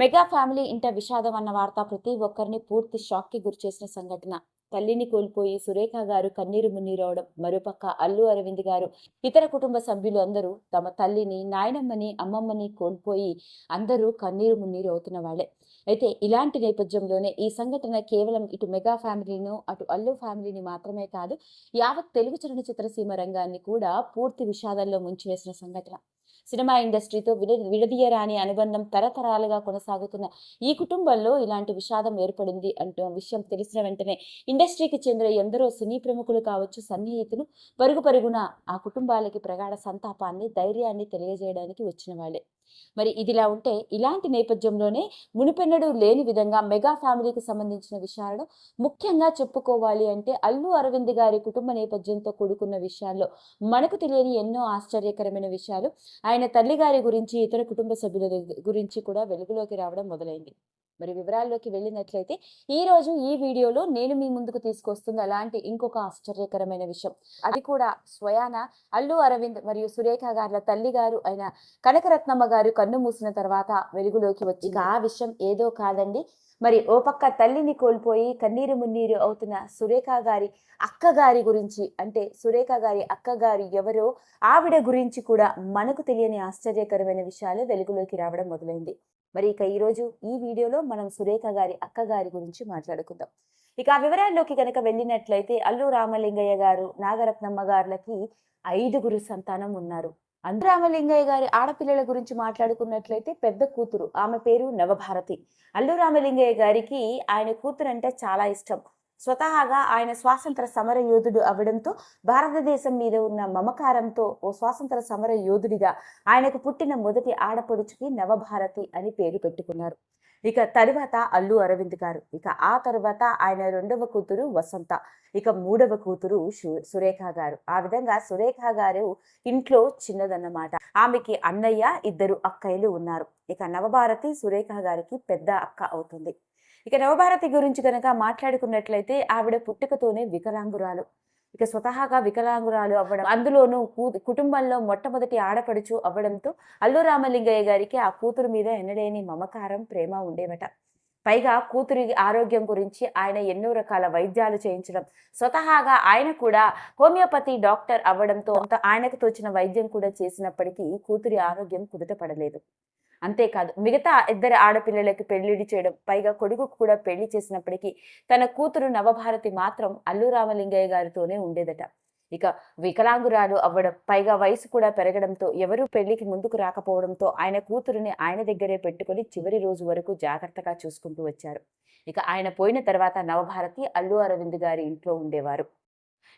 Mega family ఇంట విషాదం అన్న వార్త ప్రతి ఒక్కరిని పూర్తి షాక్కి గురిచేసిన సంఘటన. తల్లిని కోల్పోయి సురేఖ గారు కన్నీరు మున్నీరవడం మరోపక్క అల్లు అరవింద్ గారు ఇతర కుటుంబ సభ్యులు అందరూ తమ తల్లిని నాయనమ్మని అమ్మమ్మని కోల్పోయి అందరూ కన్నీరు మున్నీరు అవుతున్న వాళ్ళే. అయితే ఇలాంటి నేపథ్యంలోనే ఈ సంఘటన కేవలం ఇటు మెగా ఫ్యామిలీను అటు అల్లు ఫ్యామిలీని మాత్రమే కాదు యావత్ తెలుగు చలనచిత్ర సీమ రంగాన్ని కూడా పూర్తి విషాదంలో ముంచివేసిన సంఘటన. సినిమా ఇండస్ట్రీతో విడ విడదీయరాని అనుబంధం తరతరాలుగా కొనసాగుతున్న ఈ కుటుంబంలో ఇలాంటి విషాదం ఏర్పడింది అంటూ విషయం తెలిసిన వెంటనే ఇండస్ట్రీకి చెందిన ఎందరో సినీ ప్రముఖులు కావచ్చు సన్నిహితులు పరుగు పరుగున ఆ కుటుంబాలకి ప్రగాఢ సంతాపాన్ని ధైర్యాన్ని తెలియజేయడానికి వచ్చిన వాళ్ళే. మరి ఇదిలా ఉంటే ఇలాంటి నేపథ్యంలోనే మునిపెన్నడూ లేని విధంగా మెగా ఫ్యామిలీకి సంబంధించిన విషయాలను ముఖ్యంగా చెప్పుకోవాలి అంటే అల్లు అరవింద్ గారి కుటుంబ నేపథ్యంతో కూడుకున్న విషయాల్లో మనకు తెలియని ఎన్నో ఆశ్చర్యకరమైన విషయాలు ఆయన తల్లి గారి గురించి ఇతర కుటుంబ సభ్యుల గురించి కూడా వెలుగులోకి రావడం మొదలైంది. మరి వివరాల్లోకి వెళ్ళినట్లయితే ఈ రోజు ఈ వీడియోలో నేను మీ ముందుకు తీసుకొస్తుంది అలాంటి ఇంకొక ఆశ్చర్యకరమైన విషయం. అది కూడా స్వయాన అల్లు అరవింద్ మరియు సురేఖ గార్ల తల్లి గారు అయిన కనకరత్నమ్మ గారు కన్ను మూసిన తర్వాత వెలుగులోకి వచ్చి ఆ విషయం ఏదో కాదండి. మరి ఓ పక్క తల్లిని కోల్పోయి కన్నీరు మున్నీరు అవుతున్న సురేఖ గారి అక్క గారి గురించి అంటే సురేఖ గారి అక్క గారు ఎవరో ఆవిడ గురించి కూడా మనకు తెలియని ఆశ్చర్యకరమైన విషయాలు వెలుగులోకి రావడం మొదలైంది. మరి ఇక ఈరోజు ఈ వీడియోలో మనం సురేఖ గారి అక్క గారి గురించి మాట్లాడుకుందాం. ఇక ఆ వివరాల్లోకి కనుక వెళ్ళినట్లయితే అల్లు రామలింగయ్య గారు నాగరత్నమ్మ గారులకి ఐదుగురు సంతానం ఉన్నారు. అందు రామలింగయ్య గారి ఆడపిల్లల గురించి మాట్లాడుకున్నట్లయితే పెద్ద కూతురు. ఆమె పేరు నవభారతి. అల్లు రామలింగయ్య గారికి ఆయన కూతురు అంటే చాలా ఇష్టం. స్వతహాగా ఆయన స్వాతంత్ర సమర యోధుడు అవడంతో భారతదేశం మీద ఉన్న మమకారంతో ఓ స్వాతంత్ర సమర యోధుడిగా ఆయనకు పుట్టిన మొదటి ఆడపడుచుకి నవభారతి అని పేరు పెట్టుకున్నారు. ఇక తరువాత అల్లు అరవింద్ గారు. ఇక ఆ తరువాత ఆయన రెండవ కూతురు వసంత. ఇక మూడవ కూతురు సురేఖ గారు. ఆ విధంగా సురేఖ గారు ఇంట్లో చిన్నదన్నమాట. ఆమెకి అన్నయ్య ఇద్దరు అక్కయ్యలు ఉన్నారు. ఇక నవభారతి సురేఖ గారికి పెద్ద అక్క అవుతుంది. ఇక నవభారతి గురించి కనుక మాట్లాడుకున్నట్లయితే ఆవిడ పుట్టుకతోనే వికలాంగురాలు. ఇక స్వతహాగా వికలాంగురాలు అవ్వడం అందులోనూ కుటుంబంలో మొట్టమొదటి ఆడపడుచు అవ్వడంతో అల్లు రామలింగయ్య గారికి ఆ కూతురు మీద ఎన్నడేని మమకారం ప్రేమ ఉండేవట పైగా కూతురి ఆరోగ్యం గురించి ఆయన ఎన్నో రకాల వైద్యాలు చేయించడం స్వతహాగా ఆయన కూడా హోమియోపతి డాక్టర్ అవ్వడంతో అంత ఆయనకు తోచిన వైద్యం కూడా చేసినప్పటికీ కూతురి ఆరోగ్యం కుదుటపడలేదు అంతేకాదు మిగతా ఇద్దరు ఆడపిల్లలకి పెళ్ళిడి చేయడం పైగా కొడుకుకు కూడా పెళ్ళి చేసినప్పటికీ తన కూతురు నవభారతి మాత్రం అల్లు రామలింగయ్య గారితోనే ఉండేదట. ఇక వికలాంగురాలు అవ్వడం పైగా వయసు కూడా పెరగడంతో ఎవరూ పెళ్ళికి ముందుకు రాకపోవడంతో ఆయన కూతురుని ఆయన దగ్గరే పెట్టుకొని చివరి రోజు వరకు జాగ్రత్తగా చూసుకుంటూ వచ్చారు. ఇక ఆయన పోయిన తర్వాత నవభారతి అల్లు అరవింద్ గారి ఇంట్లో ఉండేవారు.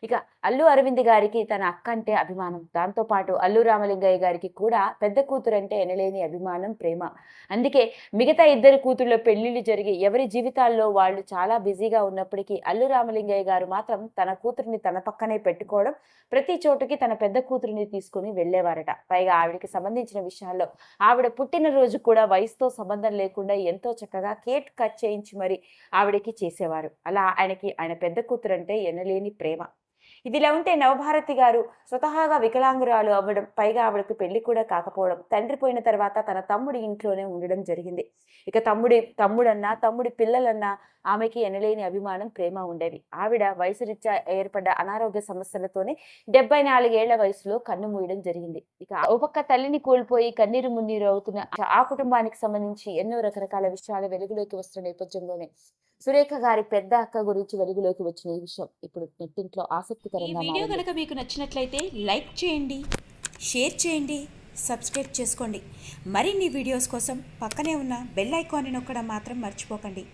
ఇక అల్లు అరవింద్ గారికి తన అక్క అంటే అభిమానం దాంతోపాటు అల్లు రామలింగయ్య గారికి కూడా పెద్ద కూతురు అంటే ఎనలేని అభిమానం ప్రేమ. అందుకే మిగతా ఇద్దరు కూతుళ్ళ పెళ్ళిళ్ళు జరిగి ఎవరి జీవితాల్లో వాళ్ళు చాలా బిజీగా ఉన్నప్పటికీ అల్లు రామలింగయ్య గారు మాత్రం తన కూతురిని తన పక్కనే పెట్టుకోవడం ప్రతి చోటుకి తన పెద్ద కూతురిని తీసుకుని వెళ్ళేవారట. పైగా ఆవిడకి సంబంధించిన విషయాల్లో ఆవిడ పుట్టినరోజు కూడా వయసుతో సంబంధం లేకుండా ఎంతో చక్కగా కేక్ కట్ చేయించి మరి ఆవిడకి చేసేవారు. అలా ఆయనకి ఆయన పెద్ద కూతురు అంటే ఎనలేని ప్రేమ. ఇదిలా ఉంటే నవభారతి గారు స్వతహాగా వికలాంగురాలు అవ్వడం పైగా ఆవిడకు పెళ్ళి కూడా కాకపోవడం తండ్రి పోయిన తర్వాత తన తమ్ముడి ఇంట్లోనే ఉండడం జరిగింది. ఇక తమ్ముడి తమ్ముడన్నా తమ్ముడి పిల్లలన్నా ఆమెకి ఎనలేని అభిమానం ప్రేమ ఉండేవి ఆవిడ వయసు రీత్యా ఏర్పడ్డ అనారోగ్య సమస్యలతోనే డెబ్బై నాలుగేళ్ళ వయసులో కన్ను మూయడం జరిగింది. ఇక ఓ తల్లిని కోల్పోయి కన్నీరు మున్నీరు అవుతున్న ఆ కుటుంబానికి సంబంధించి ఎన్నో రకరకాల విషయాలు వెలుగులోకి వస్తున్న నేపథ్యంలోనే సురేఖ గారి పెద్ద అక్క గురించి వెలుగులోకి వచ్చిన ఈ విషయం ఇప్పుడు నెట్టింట్లో ఈ ఆసక్తికరంగా వీడియో. కనుక మీకు నచ్చినట్లయితే లైక్ చేయండి షేర్ చేయండి సబ్స్క్రైబ్ చేసుకోండి మరిన్ని వీడియోస్ కోసం పక్కనే ఉన్న బెల్ ఐకాన్ని నొక్కడం మాత్రం మర్చిపోకండి